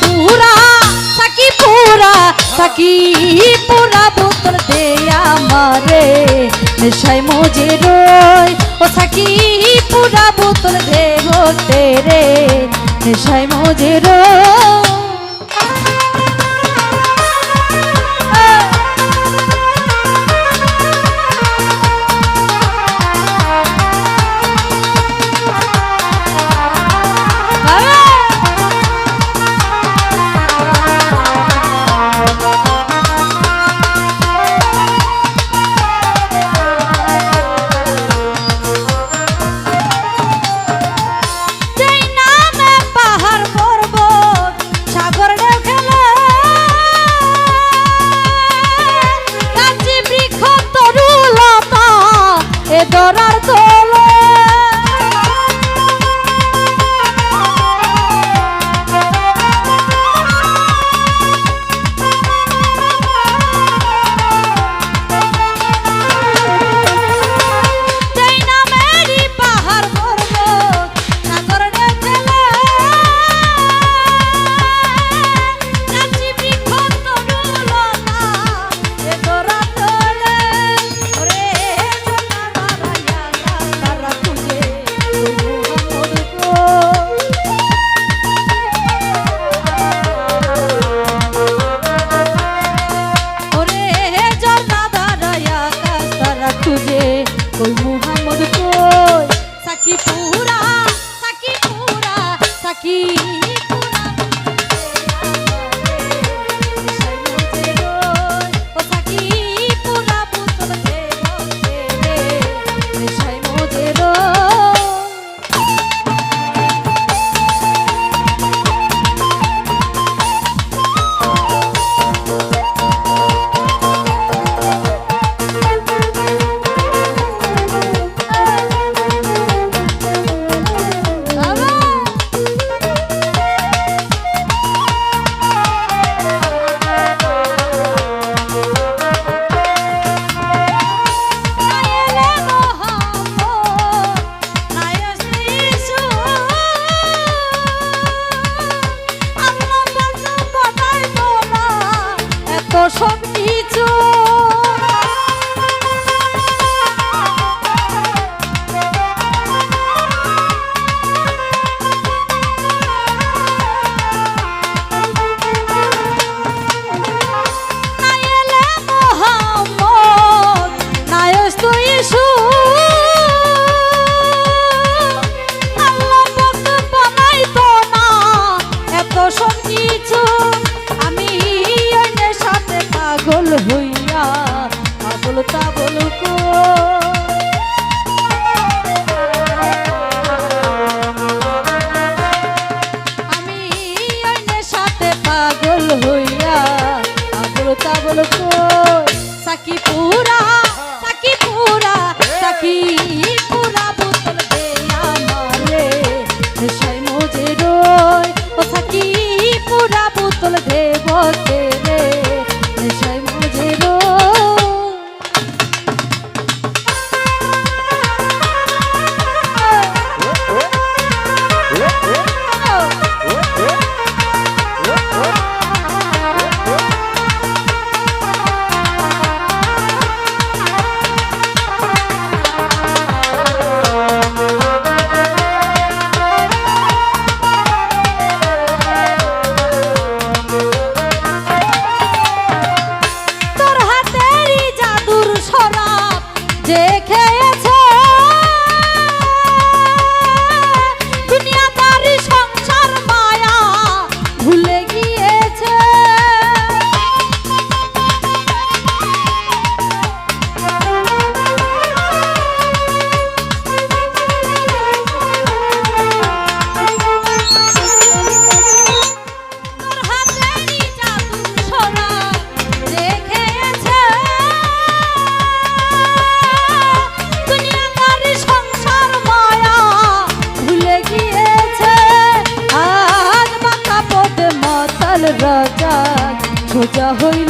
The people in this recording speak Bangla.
পুরা, সাকি পুরা সাকি পুরা বোতল দে আমারে। নেশায় মজে রই, ও সাকি পুরা বোতল দে গোটে রে নেশায় মজে রই রসম নিচু 他